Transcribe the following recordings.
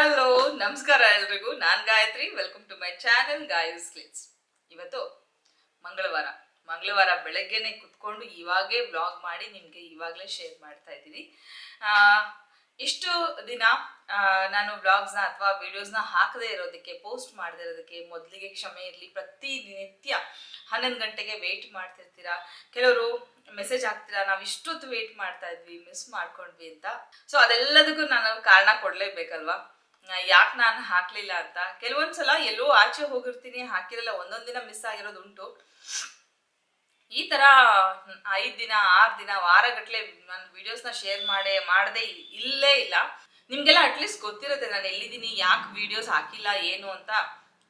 Hello, ನಮಸ್ಕಾರ ಎಲ್ರಿಗೂ. ನಾನ್ Gayathri. Welcome to my channel Gayas clips ಇವತ್ತು ಮಂಗಳವಾರ. ಮಂಗಳವಾರ ಬೆಳಗ್ಗೆನೆ ಕುತ್ಕೊಂಡು ಇವಾಗೇ ಬ್ಲಾಗ್ ಮಾಡಿ ನಿಮಗೆ ಇವಾಗಲೇ ಶೇರ್ ಮಾಡ್ತಾ ಇದ್ದೀನಿ. ಇಷ್ಟು ದಿನ ನಾನು ವ್ಲಾಗ್ಸ್ನ ಅಥವಾ ವಿಡಿಯೋಸ್ನ ಹಾಕದೇ ಇರೋದಕ್ಕೆ ಪೋಸ್ಟ್ ಮಾಡದೇ ಇರೋದಕ್ಕೆ ಮೊದಲಿಗೆ ಕ್ಷಮೆ ಇರಲಿ. ಪ್ರತಿನಿತ್ಯ ಹನ್ನೊಂದು ಗಂಟೆಗೆ ವೆಯ್ಟ್ ಮಾಡ್ತಿರ್ತೀರಾ? ಕೆಲವರು ಮೆಸೇಜ್ ಹಾಕ್ತೀರಾ? ನಾವು ಇಷ್ಟೊತ್ತು ವೆಯ್ಟ್ ಮಾಡ್ತಾ ಇದ್ವಿ ಮಿಸ್ ಮಾಡ್ಕೊಂಡ್ವಿ ಅಂತ. ಸೊ ಅದೆಲ್ಲದಕ್ಕೂ ನಾನು ಕಾರಣ ಕೊಡ್ಲೇಬೇಕಲ್ವಾ? ಯಾಕೆ ನಾನು ಹಾಕ್ಲಿಲ್ಲ ಅಂತ? ಕೆಲವೊಂದ್ಸಲ ಎಲ್ಲೋ ಆಚೆ ಹೋಗಿರ್ತೀನಿ, ಹಾಕಿರಲ್ಲ, ಒಂದೊಂದ್ ದಿನ ಮಿಸ್ ಆಗಿರೋದುಂಟು. ಈ ತರ ಐದ್ ದಿನ, ಆರ್ ದಿನ, ವಾರಗಟ್ಲೆ ನಾನು ವಿಡಿಯೋಸ್ನ ಶೇರ್ ಮಾಡೇ, ಮಾಡದೆ ಇಲ್ಲೇ ಇಲ್ಲ. ನಿಮ್ಗೆಲ್ಲ ಅಟ್ಲೀಸ್ಟ್ ಗೊತ್ತಿರುತ್ತೆ ನಾನು ಎಲ್ಲಿದ್ದೀನಿ, ಯಾಕೆ ವಿಡಿಯೋಸ್ ಹಾಕಿಲ್ಲ, ಏನು ಅಂತ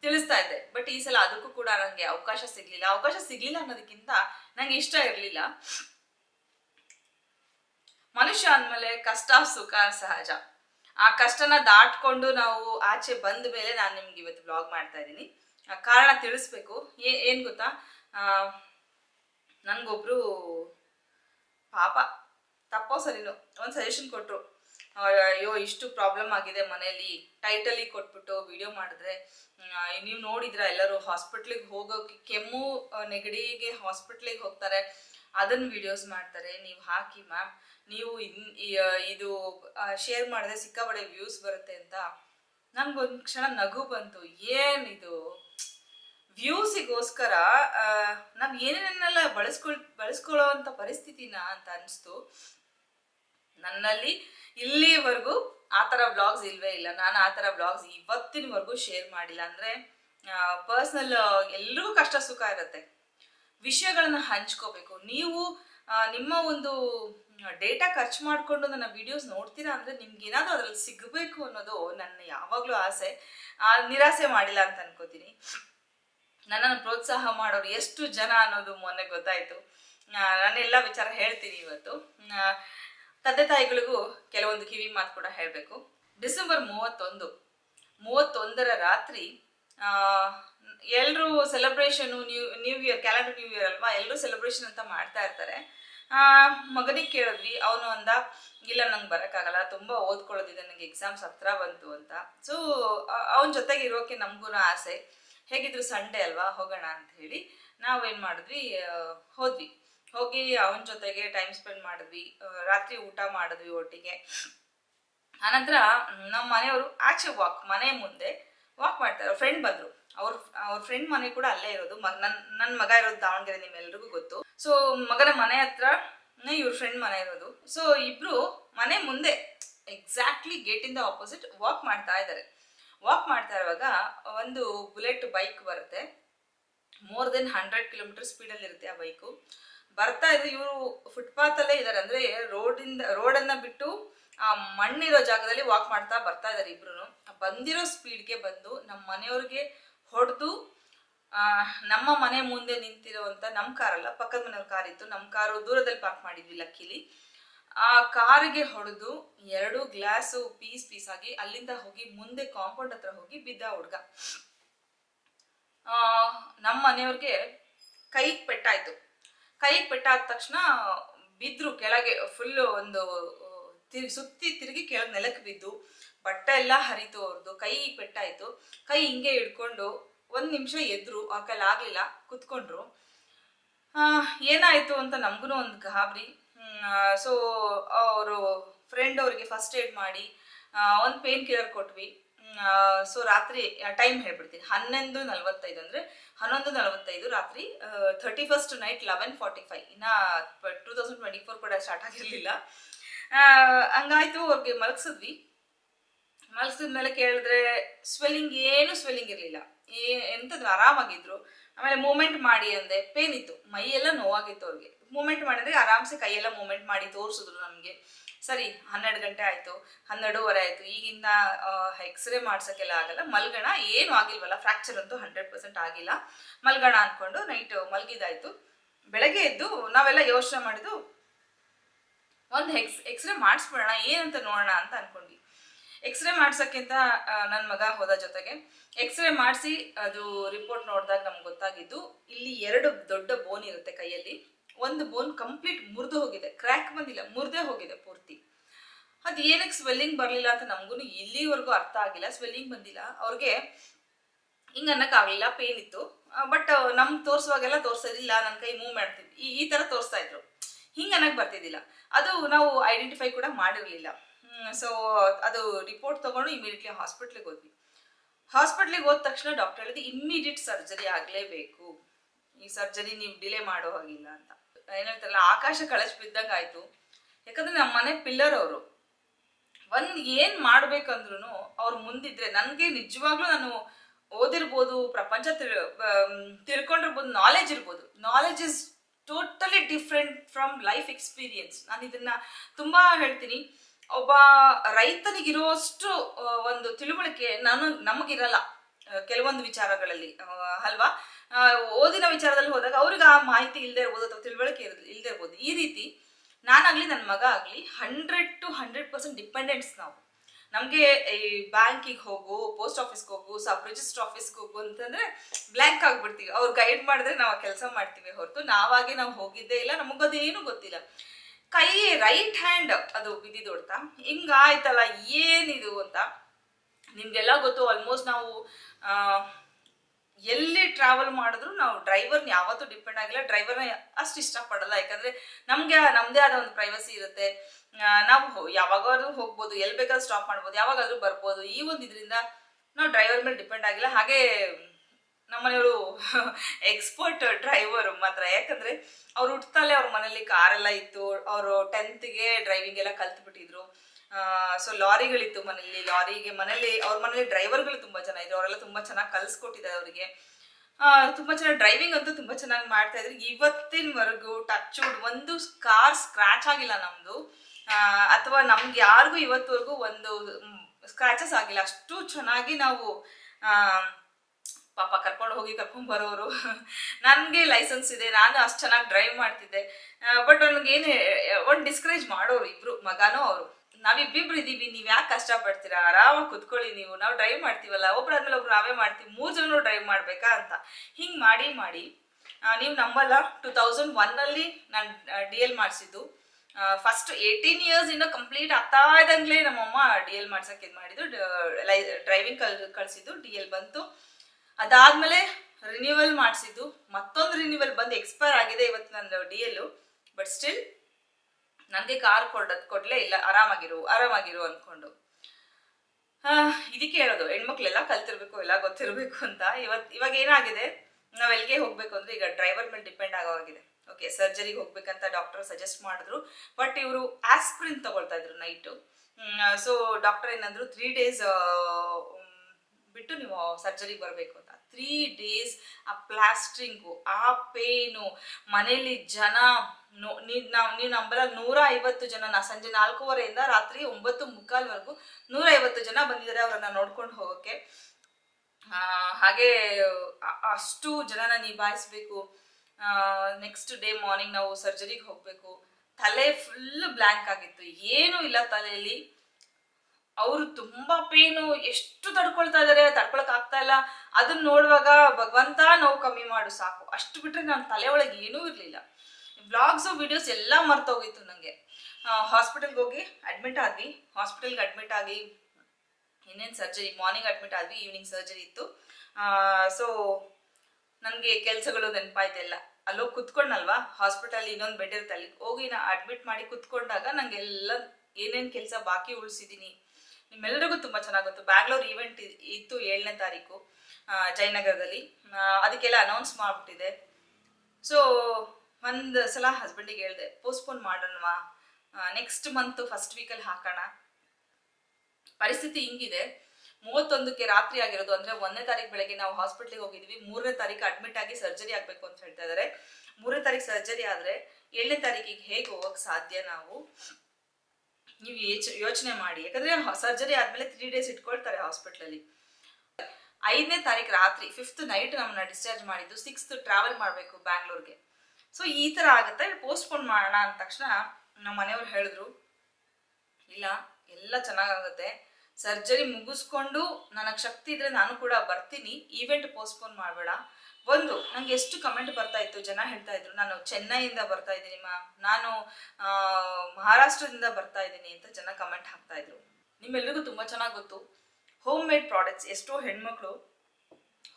ತಿಳಿಸ್ತಾ ಇದ್ದೆ. ಬಟ್ ಈ ಸಲ ಅದಕ್ಕೂ ಕೂಡ ನನಗೆ ಅವಕಾಶ ಸಿಗ್ಲಿಲ್ಲ. ಅವಕಾಶ ಸಿಗ್ಲಿಲ್ಲ ಅನ್ನೋದಕ್ಕಿಂತ ನಂಗೆ ಇಷ್ಟ ಇರಲಿಲ್ಲ. ಮನುಷ್ಯ ಅಂದಮೇಲೆ ಕಷ್ಟ, ಸುಖ, ಸಹಜ. ಆ ಕಷ್ಟನ ದಾಟ್ಕೊಂಡು ನಾವು ಆಚೆ ಬಂದ ಮೇಲೆ ನಾನು ನಿಮ್ಗೆ ಇವತ್ತು ಬ್ಲಾಗ್ ಮಾಡ್ತಾ ಇದ್ದೀನಿ. ಕಾರಣ ತಿಳಿಸ್ಬೇಕು. ಏ, ಏನ್ ಗೊತ್ತಾ? ನನ್ಗೊಬ್ರು ಪಾಪ ತಪ್ಪೋ ಸರಿನೋ ಒಂದು ಸಜೆಷನ್ ಕೊಟ್ರು. ಅಯ್ಯೋ, ಇಷ್ಟು ಪ್ರಾಬ್ಲಮ್ ಆಗಿದೆ ಮನೆಯಲ್ಲಿ ಟೈಟಲಿ ಕೊಟ್ಬಿಟ್ಟು ವಿಡಿಯೋ ಮಾಡಿದ್ರೆ ನೀವು ನೋಡಿದ್ರ ಎಲ್ಲರೂ? ಹಾಸ್ಪಿಟ್ಲಿಗೆ ಹೋಗೋಕೆ ಕೆಮ್ಮು ನೆಗಡಿಗೆ ಹಾಸ್ಪಿಟ್ಲಿಗೆ ಹೋಗ್ತಾರೆ. ಅದನ್ನ ವಿಡಿಯೋಸ್ ಮಾಡ್ತಾರೆ, ನೀವು ಹಾಕಿ ಮ್ಯಾಮ್ ನೀವು ಇದು ಶೇರ್ ಮಾಡಿದ್ರೆ ಸಿಕ್ಕಾಪಡೆ ವ್ಯೂಸ್ ಬರುತ್ತೆ ಅಂತ. ನನ್ಗೊಂದು ಕ್ಷಣ ನಗು ಬಂತು. ಏನಿದು ವ್ಯೂಸಿಗೋಸ್ಕರ ನಾವು ಏನೇನೆಲ್ಲ ಬಳಸ್ಕೊಳ್, ಬಳಸ್ಕೊಳ್ಳೋ ಅಂತ ಪರಿಸ್ಥಿತಿನ ಅಂತ ಅನಿಸ್ತು. ನನ್ನಲ್ಲಿ ಇಲ್ಲಿವರೆಗೂ ಆ ಥರ ವ್ಲಾಗ್ಸ್ ಇಲ್ವೇ ಇಲ್ಲ. ನಾನು ಆ ಥರ ವ್ಲಾಗ್ಸ್ ಇವತ್ತಿನವರೆಗೂ ಶೇರ್ ಮಾಡಿಲ್ಲ. ಅಂದರೆ ಪರ್ಸ್ನಲ್ ಎಲ್ರಿಗೂ ಕಷ್ಟ ಸುಖ ಇರುತ್ತೆ. ವಿಷಯಗಳನ್ನ ಹಂಚ್ಕೋಬೇಕು. ನೀವು ನಿಮ್ಮ ಒಂದು ಡೇಟಾ ಖರ್ಚು ಮಾಡಿಕೊಂಡು ನನ್ನ ವಿಡಿಯೋಸ್ ನೋಡ್ತೀರಾ ಅಂದರೆ ನಿಮ್ಗೆ ಏನಾದರೂ ಅದ್ರಲ್ಲಿ ಸಿಗಬೇಕು ಅನ್ನೋದು ನನ್ನ ಯಾವಾಗಲೂ ಆಸೆ. ಆ, ನಿರಾಸೆ ಮಾಡಿಲ್ಲ ಅಂತ ಅನ್ಕೋತೀನಿ. ನನ್ನನ್ನು ಪ್ರೋತ್ಸಾಹ ಮಾಡೋರು ಎಷ್ಟು ಜನ ಅನ್ನೋದು ಮೊನ್ನೆ ಗೊತ್ತಾಯ್ತು. ನಾನೆಲ್ಲ ವಿಚಾರ ಹೇಳ್ತೀನಿ ಇವತ್ತು. ತಂದೆ ತಾಯಿಗಳಿಗೂ ಕೆಲವೊಂದು ಕಿವಿ ಮಾತು ಕೂಡ ಹೇಳಬೇಕು. ಡಿಸೆಂಬರ್ ಮೂವತ್ತೊಂದು. ಮೂವತ್ತೊಂದರ ರಾತ್ರಿ ಎಲ್ಲರೂ celebration new new year calendar new year ಅಲ್ವಾ ಎಲ್ಲರೂ ಸೆಲೆಬ್ರೇಷನ್ ಅಂತ ಮಾಡ್ತಾ ಇರ್ತಾರೆ. ಮಗನಿಗೆ ಕೇಳಿದ್ವಿ, ಅವನು ಅಂದ, ಇಲ್ಲ, ನಂಗೆ ಬರೋಕ್ಕಾಗಲ್ಲ, ತುಂಬ ಓದ್ಕೊಳ್ಳೋದಿದೆ ನನಗೆ ಎಕ್ಸಾಮ್ಸ್ ಹತ್ರ ಬಂತು ಅಂತ. ಸೊ ಅವನ ಜೊತೆಗೆ ಇರೋಕೆ ನಮಗೂ ಆಸೆ. ಹೇಗಿದ್ರು ಸಂಡೇ ಅಲ್ವಾ, ಹೋಗೋಣ ಅಂತ ಹೇಳಿ, ನಾವೇನು ಮಾಡಿದ್ವಿ ಹೋದ್ವಿ. ಹೋಗಿ ಅವನ ಜೊತೆಗೆ ಟೈಮ್ ಸ್ಪೆಂಡ್ ಮಾಡಿದ್ವಿ ರಾತ್ರಿ ಊಟ ಮಾಡಿದ್ವಿ ಒಟ್ಟಿಗೆ. ಆನಂತರ, ನಮ್ಮ ಮನೆಯವರು ಆಚೆ ವಾಕ್ ಮನೆ ಮುಂದೆ ವಾಕ್ ಮಾಡ್ತಾರೆ ಫ್ರೆಂಡ್ ಬಂದ್ರು. ಅವ್ರ ಅವ್ರ ಫ್ರೆಂಡ್ ಮನೆ ಕೂಡ ಅಲ್ಲೇ ಇರೋದು. ಮಗ ನನ್ ನನ್ನ ಮಗ ಇರೋದು ದಾವಣಗೆರೆ ನಿಮ್ಮೆಲ್ರಿಗೂ ಗೊತ್ತು. ಸೊ ಮಗನ ಮನೆ ಹತ್ರ ಇವ್ರ ಫ್ರೆಂಡ್ ಮನೆ ಇರೋದು. ಸೊ ಇಬ್ರು ಮನೆ ಮುಂದೆ ಎಕ್ಸಾಕ್ಟ್ಲಿ ಇಂದ ಆಪೋಸಿಟ್ ವಾಕ್ ಮಾಡ್ತಾ ಇದ್ದಾರೆ ವಾಕ್ ಮಾಡ್ತಾ ಇರುವಾಗ ಒಂದು ಬುಲೆಟ್ ಬೈಕ್ ಬರುತ್ತೆ. ಮೋರ್ ದೆನ್ ಹಂಡ್ರೆಡ್ ಕಿಲೋಮೀಟರ್ ಸ್ಪೀಡಲ್ಲಿ ಇರುತ್ತೆ ಆ ಬೈಕು ಬರ್ತಾ ಇದ್ರೆ ಇವರು ಫುಟ್ಪಾತ್ ಅಲ್ಲೇ ಇದ್ದಾರೆ ಅಂದ್ರೆ ರೋಡಿಂದ ರೋಡನ್ನ ಬಿಟ್ಟು ಆ ಮಣ್ಣಿರೋ ಜಾಗದಲ್ಲಿ ವಾಕ್ ಮಾಡ್ತಾ ಬರ್ತಾ ಇದ್ದಾರೆ ಇಬ್ರು ಬಂದಿರೋ ಸ್ಪೀಡ್ಗೆ ಬಂದು ನಮ್ಮ ಮನೆಯವ್ರಿಗೆ ಹೊಡೆದು ನಮ್ಮ ಮನೆ ಮುಂದೆ ನಿಂತಿರುವಂತ ನಮ್ಮ ಕಾರಲ್ಲ, ಪಕ್ಕದ ಮನೆಯವ್ರ ಕಾರ್ ಇತ್ತು. ನಮ್ಮ ಕಾರು ದೂರದಲ್ಲಿ ಪಾರ್ಕ್ ಮಾಡಿದ್ವಿ ಲಕ್ಕಿಲಿ. ಆ ಕಾರಿಗೆ ಹೊಡೆದು ಎರಡು ಗ್ಲಾಸು ಪೀಸ್ ಪೀಸ್ ಆಗಿ ಅಲ್ಲಿಂದ ಹೋಗಿ ಮುಂದೆ ಕಾಂಪೌಂಡ್ ಹತ್ರ ಹೋಗಿ ಬಿದ್ದ ಹುಡ್ಗ. ನಮ್ಮ ಮನೆಯವ್ರಿಗೆ ಕೈಗೆ ಪೆಟ್ಟಾಯ್ತು. ಕೈಗೆ ಪೆಟ್ಟಾದ ತಕ್ಷಣ ಬಿದ್ರು ಕೆಳಗೆ ಫುಲ್ ಒಂದು ತಿರ್ಗಿ ಸುತ್ತಿ ತಿರುಗಿ ಕೆಳಗೆ ನೆಲಕ್ಕೆ ಬಿದ್ದು ಬಟ್ಟೆ ಎಲ್ಲ ಹರಿತು ಅವ್ರದ್ದು ಕೈ ಪೆಟ್ಟಾಯ್ತು. ಕೈ ಹಿಂಗೆ ಹಿಡ್ಕೊಂಡು ಒಂದ್ ನಿಮಿಷ ಎದ್ರು ಆ ಕೈಲಿ ಆಗ್ಲಿಲ್ಲ, ಕುತ್ಕೊಂಡ್ರು. ಏನಾಯ್ತು ಅಂತ ನಮಗೂ ಒಂದು ಗಾಬರಿ. ಸೊ ಅವರು ಫ್ರೆಂಡ್ ಅವರಿಗೆ ಫಸ್ಟ್ ಏಡ್ ಮಾಡಿ ಒಂದು ಪೇನ್ ಕಿಲ್ಲರ್ ಕೊಟ್ವಿ. ಸೊ ರಾತ್ರಿ ಟೈಮ್ ಹೇಳ್ಬಿಡ್ತೀನಿ. ಹನ್ನೊಂದು ನಲವತ್ತೈದು ಅಂದರೆ ಹನ್ನೊಂದು ನಲವತ್ತೈದು ರಾತ್ರಿ thirty first night eleven forty five ಇನ್ನು ಟೂ ತೌಸಂಡ್ ಟ್ವೆಂಟಿ ಫೋರ್ ಕೂಡ ಸ್ಟಾರ್ಟ್ ಆಗಿರಲಿಲ್ಲ. ಹಂಗಾಯ್ತು, ಅವ್ರಿಗೆ ಮಲಗಿಸಿದ್ವಿ. ಮಲಗಿಸಿದ್ಮೇಲೆ ಕೇಳಿದ್ರೆ ಸ್ವೆಲ್ಲಿಂಗ್ ಏನು ಸ್ವೆಲ್ಲಿಂಗ್ ಇರಲಿಲ್ಲ. ಏ ಎಂಥದ್ದು ಆರಾಮಾಗಿದ್ರು. ಆಮೇಲೆ ಮೂಮೆಂಟ್ ಮಾಡಿ ಅಂದೆ ಪೇನ್ ಇತ್ತು. ಮೈ ಎಲ್ಲ ನೋವಾಗಿತ್ತು ಅವ್ರಿಗೆ. ಮೂಮೆಂಟ್ ಮಾಡಿದ್ರೆ ಆರಾಮ್ಸೆ ಕೈಯೆಲ್ಲ ಮೂಮೆಂಟ್ ಮಾಡಿ ತೋರಿಸಿದ್ರು ನಮಗೆ. ಸರಿ, ಹನ್ನೆರಡು ಗಂಟೆ ಆಯಿತು. ಹನ್ನೆರಡೂವರೆ ಆಯಿತು. ಈಗಿಂದ ಎಕ್ಸ್ರೇ ಮಾಡ್ಸೋಕ್ಕೆಲ್ಲ ಆಗಲ್ಲ. ಮಲ್ಗಣ ಏನು ಆಗಿಲ್ವಲ್ಲ. ಫ್ರ್ಯಾಕ್ಚರ್ ಅಂತೂ ಹಂಡ್ರೆಡ್ ಪರ್ಸೆಂಟ್ ಆಗಿಲ್ಲ. ಮಲ್ಗಣ ಅಂದ್ಕೊಂಡು ನೈಟ್ ಮಲಗಿದಾಯ್ತು. ಬೆಳಗ್ಗೆ ಎದ್ದು ನಾವೆಲ್ಲ ಯೋಚನೆ ಮಾಡಿದ್ದು, ಒಂದು ಎಕ್ಸ್ ಎಕ್ಸ್ರೇ ಮಾಡಿಸ್ಬಿಡೋಣ. ಏನಂತ ನೋಡೋಣ ಅಂತ ಅನ್ಕೊಂಡ್ವಿ. ಎಕ್ಸ್ರೇ ಮಾಡ್ಸೋಕ್ಕಿಂತ ನನ್ನ ಮಗ ಹೋದ ಜೊತೆಗೆ. ಎಕ್ಸ್ರೇ ಮಾಡಿಸಿ, ಅದು ರಿಪೋರ್ಟ್ ನೋಡಿದಾಗ ನಮ್ಗೆ ಗೊತ್ತಾಗಿದ್ದು, ಇಲ್ಲಿ ಎರಡು ದೊಡ್ಡ ಬೋನ್ ಇರುತ್ತೆ ಕೈಯಲ್ಲಿ. ಒಂದು ಬೋನ್ ಕಂಪ್ಲೀಟ್ ಮುರಿದು ಹೋಗಿದೆ. ಕ್ರ್ಯಾಕ್ ಬಂದಿಲ್ಲ, ಮುರಿದೇ ಹೋಗಿದೆ ಪೂರ್ತಿ. ಅದು ಏನಕ್ಕೆ ಸ್ವೆಲ್ಲಿಂಗ್ ಬರಲಿಲ್ಲ ಅಂತ ನಮಗೂ ಇಲ್ಲಿವರೆಗೂ ಅರ್ಥ ಆಗಿಲ್ಲ ಸ್ವೆಲ್ಲಿಂಗ್ ಬಂದಿಲ್ಲ. ಅವ್ರಿಗೆ ಹಿಂಗೆ ಅನ್ನೋಕ್ಕಾಗಲಿಲ್ಲ ಪೇನ್ ಇತ್ತು. ಬಟ್ ನಮ್ಗೆ ತೋರಿಸುವಾಗೆಲ್ಲ ತೋರಿಸೋದಿಲ್ಲ ನನ್ನ ಕೈ ಮೂವ್ ಮಾಡ್ತಿದ್ವಿ ಈ ಈ ಥರ ತೋರಿಸ್ತಾ ಇದ್ರು. ಹಿಂಗೆ ಅನ್ನಕ್ಕೆ ಬರ್ತಿದ್ದಿಲ್ಲ. ಅದು ನಾವು ಐಡೆಂಟಿಫೈ ಕೂಡ ಮಾಡಿರಲಿಲ್ಲ. ಸೊ ಅದು ರಿಪೋರ್ಟ್ ತಗೊಂಡು ಇಮಿಡಿಯೇಟ್ಲಿ ಹಾಸ್ಪಿಟ್ಲಿಗೆ ಹೋದ್ವಿ. ಹಾಸ್ಪಿಟ್ಲಿಗೆ ಹೋದ ತಕ್ಷಣ ಡಾಕ್ಟರ್ ಹೇಳಿದ್ರು ಇಮ್ಮಿಡಿಯೇಟ್ ಸರ್ಜರಿ ಆಗಲೇಬೇಕು. ಈ ಸರ್ಜರಿ ನೀವು ಡಿಲೇ ಮಾಡೋ ಹಾಗಿಲ್ಲ ಅಂತ. ಏನ್ ಹೇಳ್ತಾರಲ್ಲ, ಆಕಾಶ ಕಳಚ್ ಬಿದ್ದಂಗೆ ಆಯ್ತು. ಯಾಕಂದ್ರೆ ನಮ್ಮ ಮನೆ ಪಿಲ್ಲರ್ ಅವರು. ಒಂದ್ ಏನ್ ಮಾಡ್ಬೇಕಂದ್ರು ಅವ್ರು ಮುಂದಿದ್ರೆ ನನ್ಗೆ ನಿಜವಾಗ್ಲೂ ನಾನು ಓದಿರ್ಬೋದು, ಪ್ರಪಂಚ ತಿಳ್ ತಿಳ್ಕೊಂಡಿರ್ಬೋದು ನಾಲೆಜ್ ಇರ್ಬೋದು. Knowledge is totally different from life experience ನಾನು ಇದನ್ನ ತುಂಬಾ ಹೇಳ್ತೀನಿ. ಒಬ್ಬ ರೈತನಿಗಿರುವಷ್ಟು ಒಂದು ತಿಳುವಳಿಕೆ ನಾನು ನಮಗಿರಲ್ಲ. ಕೆಲವೊಂದು ವಿಚಾರಗಳಲ್ಲಿ ಅಲ್ವಾ? ಓದಿನ ವಿಚಾರದಲ್ಲಿ ಹೋದಾಗ ಅವ್ರಿಗೆ ಆ ಮಾಹಿತಿ ಇಲ್ಲದೆ ಇರ್ಬೋದು ಅಥವಾ ತಿಳುವಳಿಕೆ ಇಲ್ಲದೆ ಇರ್ಬೋದು. ಈ ರೀತಿ ನಾನಾಗ್ಲಿ ನನ್ನ ಮಗ ಆಗಲಿ hundred to hundred percent dependents ನಾವು. ನಮಗೆ ಈ ಬ್ಯಾಂಕಿಗೆ ಹೋಗು, ಪೋಸ್ಟ್ ಆಫೀಸ್ಗೆ ಹೋಗು, ಸಬ್ ರಿಜಿಸ್ಟರ್ ಆಫೀಸ್ಗೆ ಹೋಗು ಅಂತಂದ್ರೆ ಬ್ಲ್ಯಾಂಕ್ ಆಗ್ಬಿಡ್ತೀವಿ. ಅವ್ರು ಗೈಡ್ ಮಾಡಿದ್ರೆ ನಾವು ಕೆಲಸ ಮಾಡ್ತೀವಿ ಹೊರತು ನಾವಾಗಿ ನಾವು ಹೋಗಿದ್ದೇ ಇಲ್ಲ. ನಮಗದೇನು ಗೊತ್ತಿಲ್ಲ. ಕೈ ರೈಟ್ ಹ್ಯಾಂಡ್ ಅದು ಬಿದ್ದಿದ್ದು ಹೊಡ್ತಾ ಹಿಂಗಾಯ್ತಲ್ಲ, ಏನಿದು ಅಂತ. ನಿಮ್ಗೆಲ್ಲ ಗೊತ್ತು ಆಲ್ಮೋಸ್ಟ್ ನಾವು ಎಲ್ಲಿ ಟ್ರಾವೆಲ್ ಮಾಡಿದ್ರು ನಾವು ಡ್ರೈವರ್ನ ಯಾವತ್ತೂ ಡಿಪೆಂಡ್ ಆಗಿಲ್ಲ. ಡ್ರೈವರ್ನ ಅಷ್ಟು ಇಷ್ಟಪಡಲ್ಲ. ಯಾಕಂದ್ರೆ ನಮ್ಗೆ, ನಮ್ದೇ ಆದ ಒಂದು ಪ್ರೈವಸಿ ಇರುತ್ತೆ. ನಾವು ಯಾವಾಗಾದ್ರೂ ಹೋಗ್ಬೋದು, ಎಲ್ಲಿ ಬೇಕಾದ್ರೂ ಸ್ಟಾಪ್ ಮಾಡ್ಬೋದು, ಯಾವಾಗಾದ್ರೂ ಬರ್ಬೋದು. ಈ ಒಂದು ಇದರಿಂದ ನಾವು ಡ್ರೈವರ್ ಮೇಲೆ ಡಿಪೆಂಡ್ ಆಗಿಲ್ಲ. ಹಾಗೆ ನಮ್ಮನೆಯವರು ಎಕ್ಸ್ಪರ್ಟ್ ಡ್ರೈವರ್ ಮಾತ್ರ. ಯಾಕಂದ್ರೆ ಅವ್ರು ಹುಟ್ಟತಲ್ಲೇ ಅವ್ರ ಮನೇಲಿ ಕಾರೆಲ್ಲ ಇತ್ತು, ಅವರು ಟೆಂತ್ಗೆ ಡ್ರೈವಿಂಗ್ ಎಲ್ಲ ಕಲ್ತು ಬಿಟ್ಟಿದ್ರು ಸೊ ಲಾರಿಗಳಿತ್ತು ಮನೇಲಿ ಲಾರಿಗೆ ಮನೇಲಿ ಅವ್ರ ಮನೇಲಿ ಡ್ರೈವರ್ಗಳು ತುಂಬಾ ಜನ ಇದ್ರು, ಅವರೆಲ್ಲ ತುಂಬಾ ಚೆನ್ನಾಗಿ ಕಲ್ಸ್ಕೊಟ್ಟಿದ್ದಾರೆ ಅವರಿಗೆ. ತುಂಬಾ ಚೆನ್ನಾಗಿ ಡ್ರೈವಿಂಗ್ ಅಂತೂ ತುಂಬಾ ಚೆನ್ನಾಗಿ ಮಾಡ್ತಾ ಇದ್ರು. ಇವತ್ತಿನವರೆಗೂ ಟಚ್ ಒಂದು ಕಾರ್ ಸ್ಕ್ರಾಚ್ ಆಗಿಲ್ಲ ನಮ್ದು. ಅಥವಾ ನಮ್ಗೆ ಯಾರಿಗೂ ಇವತ್ತವರೆಗೂ ಒಂದು ಸ್ಕ್ರಾಚಸ್ ಆಗಿಲ್ಲ. ಅಷ್ಟು ಚೆನ್ನಾಗಿ ನಾವು ಪಾಪ ಕರ್ಕೊಂಡು ಹೋಗಿ ಕರ್ಕೊಂಡ್ ಬರೋರು. ನನಗೆ ಲೈಸೆನ್ಸ್ ಇದೆ, ನಾನು ಅಷ್ಟು ಚೆನ್ನಾಗಿ ಡ್ರೈವ್ ಮಾಡ್ತಿದ್ದೆ. ಬಟ್ ನನಗೇನು ಒಂದು ಡಿಸ್ಕರೇಜ್ ಮಾಡೋರು ಇಬ್ರು, ಮಗನೂ ಅವರು. ನಾವಿಬ್ಬಿಬ್ರು ಇದ್ದೀವಿ ನೀವು ಯಾಕೆ ಕಷ್ಟಪಡ್ತೀರಾ? ಆರಾಮಾಗಿ ಕುತ್ಕೊಳ್ಳಿ ನೀವು. ನಾವು ಡ್ರೈವ್ ಮಾಡ್ತೀವಲ್ಲ, ಒಬ್ರಾದ್ಮೇಲೆ ಒಬ್ರು ನಾವೇ ಮಾಡ್ತೀವಿ, ಮೂರು ಜನ ಡ್ರೈವ್ ಮಾಡಬೇಕಾ ಅಂತ. ಹಿಂಗೆ ಮಾಡಿ ಮಾಡಿ ನೀವು ನಂಬಲ್ಲ ಟೂ ತೌಸಂಡ್ ಒನ್ನಲ್ಲಿ ನಾನು ಡಿ ಎಲ್ ಮಾಡಿಸಿದ್ದು. ಫಸ್ಟ್ ಏಯ್ಟೀನ್ ಇಯರ್ಸ್ ಇಂದ ಕಂಪ್ಲೀಟ್ ಆಗ್ತಾ ಇದ್ದಂಗ್ಲೇ ನಮ್ಮಮ್ಮ ಡಿ ಎಲ್ ಮಾಡ್ಸಕ್ಕೆ ಇದು ಮಾಡಿದ್ದು ಡ್ರೈವಿಂಗ್ ಕಲ್, ಕಳಿಸಿದ್ದು ಡಿ ಎಲ್ ಬಂತು. ಅದಾದ್ಮೇಲೆ ರಿನ್ಯೂವಲ್ ಮಾಡಿಸಿದ್ದು. ಮತ್ತೊಂದು ರಿನ್ಯೂವಲ್ ಬಂದು ಎಕ್ಸ್ಪೈರ್ ಆಗಿದೆ ಇವತ್ತು ನನ್ನ ಡಿ ಎಲ್ ಬಟ್ ಸ್ಟಿಲ್ ನನಗೆ ಕಾರ್ ಕೊಡೋದು, ಕೊಡ್ಲೇ ಇಲ್ಲ. ಆರಾಮಾಗಿರು ಆರಾಮಾಗಿರು ಅಂದ್ಕೊಂಡು ಇದಕ್ಕೆ ಹೇಳೋದು. ಹೆಣ್ಮಕ್ಳೆಲ್ಲ ಕಲ್ತಿರ್ಬೇಕು, ಎಲ್ಲ ಗೊತ್ತಿರಬೇಕು ಅಂತ. ಇವತ್, ಇವಾಗ ಏನಾಗಿದೆ? ನಾವು ಎಲ್ಲಿಗೆ ಹೋಗ್ಬೇಕು ಅಂದ್ರೆ ಈಗ ಡ್ರೈವರ್ ಮೇಲೆ ಡಿಪೆಂಡ್ ಆಗೋವಾಗಿದೆ. ಓಕೆ ಸರ್ಜರಿಗೆ ಹೋಗ್ಬೇಕಂತ ಡಾಕ್ಟರ್ ಸಜೆಸ್ಟ್ ಮಾಡಿದ್ರು. ಬಟ್ ಇವರು ಆಸ್ಪ್ರಿನ್ ತಗೊಳ್ತಾ ಇದ್ರು ನೈಟು ಸೊ ಡಾಕ್ಟರ್ ಏನಂದ್ರು ತ್ರೀ ಡೇಸ್ ಬಿಟ್ಟು ನೀವು ಸರ್ಜರಿಗೆ ಬರಬೇಕು ಅಂತ. ತ್ರೀ ಡೇಸ್ ಆ ಪ್ಲಾಸ್ಟ್ರಿಂಗು ಆ ಪೇನು ಮನೇಲಿ ಜನ, ನೋ ನಾವು, ನೀವು ನಂಬಲ್ಲ ನೂರ ಐವತ್ತು ಜನ, ನಾ ಸಂಜೆ ನಾಲ್ಕೂವರೆಯಿಂದ ರಾತ್ರಿ ಒಂಬತ್ತು ಮುಕ್ಕಾಲ್ವರೆಗೂ ನೂರ ಐವತ್ತು ಜನ ಬಂದಿದ್ದಾರೆ ಅವರನ್ನ ನೋಡ್ಕೊಂಡು ಹೋಗೋಕ್ಕೆ ಹಾಗೆ ಅಷ್ಟು ಜನನ ನಿಭಾಯಿಸ್ಬೇಕು. ನೆಕ್ಸ್ಟ್ ಡೇ ಮಾರ್ನಿಂಗ್ ನಾವು ಸರ್ಜರಿಗೆ ಹೋಗಬೇಕು. ತಲೆ ಫುಲ್ ಬ್ಲ್ಯಾಂಕ್ ಆಗಿತ್ತು. ಏನೂ ಇಲ್ಲ ತಲೆಯಲ್ಲಿ. ಅವರು ತುಂಬಾ ಪೇನು ಎಷ್ಟು ತಡ್ಕೊಳ್ತಾ ಇದಾರೆ, ತಡ್ಕೊಳಕ್ ಆಗ್ತಾ ಇಲ್ಲ. ಅದನ್ನ ನೋಡುವಾಗ ಭಗವಂತ ನೋವು ಕಮ್ಮಿ ಮಾಡು ಸಾಕು. ಅಷ್ಟು ಬಿಟ್ರೆ ನನ್ನ ತಲೆ ಒಳಗೆ ಏನೂ ಇರಲಿಲ್ಲ. ಬ್ಲಾಗ್ಸ್ ವಿಡಿಯೋಸ್ ಎಲ್ಲ ಮರ್ತೋಗಿತ್ತು ನನಗೆ ಹಾಸ್ಪಿಟಲ್ಗೆ ಹೋಗಿ ಅಡ್ಮಿಟ್ ಆದ್ವಿ. ಹಾಸ್ಪಿಟಲ್ಗೆ ಅಡ್ಮಿಟ್ ಆಗಿ ಇನ್ನೇನು ಸರ್ಜರಿ ಮಾರ್ನಿಂಗ್ ಅಡ್ಮಿಟ್ ಆದ್ವಿ ಈವ್ನಿಂಗ್ ಸರ್ಜರಿ ಇತ್ತು. ಸೊ ನನಗೆ ಕೆಲಸಗಳು ನೆನಪಾಯ್ತಿಲ್ಲ ಅಲ್ಲೋಗಿ ಕುತ್ಕೊಂಡಲ್ವಾ ಹಾಸ್ಪಿಟಲ್ ಇನ್ನೊಂದು ಬೆಡ್ ಇರುತ್ತೆ ಅಲ್ಲಿ. ಹೋಗಿ ನಾ ಅಡ್ಮಿಟ್ ಮಾಡಿ ಕುತ್ಕೊಂಡಾಗ ನಂಗೆಲ್ಲ ಏನೇನು ಕೆಲಸ ಬಾಕಿ ಉಳಿಸಿದ್ದೀನಿ ನಿಮ್ಮೆಲ್ಲರಿಗೂ ತುಂಬ ಚೆನ್ನಾಗುತ್ತೆ ಗೊತ್ತು. ಬ್ಯಾಂಗ್ಳೂರ್ ಈವೆಂಟ್ ಇತ್ತು ಏಳನೇ ತಾರೀಕು ಜಯನಗರದಲ್ಲಿ. ಅದಕ್ಕೆಲ್ಲ ಅನೌನ್ಸ್ ಮಾಡಿಬಿಟ್ಟಿದೆ. ಸೊ ಒಂದು ಸಲ ಹಸ್ಬೆಂಡಿಗೆ ಹೇಳಿದೆ ಪೋಸ್ಟ್ಪೋನ್ ಮಾಡೋಣವಾ ನೆಕ್ಸ್ಟ್ ಮಂತ್ ಫಸ್ಟ್ ವೀಕಲ್ಲಿ ಹಾಕೋಣ. ಪರಿಸ್ಥಿತಿ ಹಿಂಗಿದೆ. ಮೂವತ್ತೊಂದಕ್ಕೆ ರಾತ್ರಿ ಆಗಿರೋದು ಅಂದ್ರೆ ಒಂದನೇ ತಾರೀಕು ಬೆಳಗ್ಗೆ ನಾವು ಹಾಸ್ಪಿಟ್ಲಿಗೆ ಹೋಗಿದ್ವಿ. ಮೂರನೇ ತಾರೀಕು ಅಡ್ಮಿಟ್ ಆಗಿ ಸರ್ಜರಿ ಆಗ್ಬೇಕು ಅಂತ ಹೇಳ್ತಾ ಇದಾರೆ. ಮೂರನೇ ತಾರೀಕು ಸರ್ಜರಿ ಆದ್ರೆ ಏಳನೇ ತಾರೀಕಿಗೆ ಹೇಗೆ ಹೋಗಕ್ ಸಾಧ್ಯ ನಾವು? ನೀವು ಯೋಚನೆ ಮಾಡಿ. ಯಾಕಂದ್ರೆ ಸರ್ಜರಿ ಆದ್ಮೇಲೆ ತ್ರೀ ಡೇಸ್ ಇಟ್ಕೊಳ್ತಾರೆ ಹಾಸ್ಪಿಟ್ಲಲ್ಲಿ ಐದನೇ ತಾರೀಕು ರಾತ್ರಿ ಫಿಫ್ತ್ ನೈಟ್ ನಮ್ಮನ್ನ ಡಿಸ್ಚಾರ್ಜ್ ಮಾಡಿದ್ದು ಸಿಕ್ಸ್ತ್ ಟ್ರಾವೆಲ್ ಮಾಡಬೇಕು ಬ್ಯಾಂಗ್ಳೂರ್ಗೆ ಸೊ ಈ ಥರ ಆಗುತ್ತೆ. ಪೋಸ್ಟ್ಪೋನ್ ಮಾಡೋಣ ಅಂದ ತಕ್ಷಣ ನಮ್ಮ ಮನೆಯವ್ರು ಹೇಳಿದ್ರು, ಇಲ್ಲ, ಎಲ್ಲ ಚೆನ್ನಾಗಾಗುತ್ತೆ. ಸರ್ಜರಿ ಮುಗಿಸ್ಕೊಂಡು ನನಗೆ ಶಕ್ತಿ ಇದ್ರೆ ನಾನು ಕೂಡ ಬರ್ತೀನಿ. ಈವೆಂಟ್ ಪೋಸ್ಟ್ಪೋನ್ ಮಾಡಬೇಡ. ಒಂದು ನಂಗೆ ಎಷ್ಟು ಕಮೆಂಟ್ ಬರ್ತಾ ಇತ್ತು, ಜನ ಹೇಳ್ತಾ ಇದ್ರು, ನಾನು ಚೆನ್ನೈಯಿಂದ ಬರ್ತಾ ಇದ್ದೀನಿ, ಮಾ, ನಾನು ಮಹಾರಾಷ್ಟ್ರದಿಂದ ಬರ್ತಾ ಇದ್ದೀನಿ ಅಂತ ಜನ ಕಮೆಂಟ್ ಹಾಕ್ತಾ ಇದ್ರು. ನಿಮ್ಮೆಲ್ರಿಗೂ ತುಂಬಾ ಚೆನ್ನಾಗಿ ಗೊತ್ತು. ಹೋಮ್ ಮೇಡ್ ಪ್ರಾಡಕ್ಟ್ಸ್ ಎಷ್ಟೋ ಹೆಣ್ಮಕ್ಳು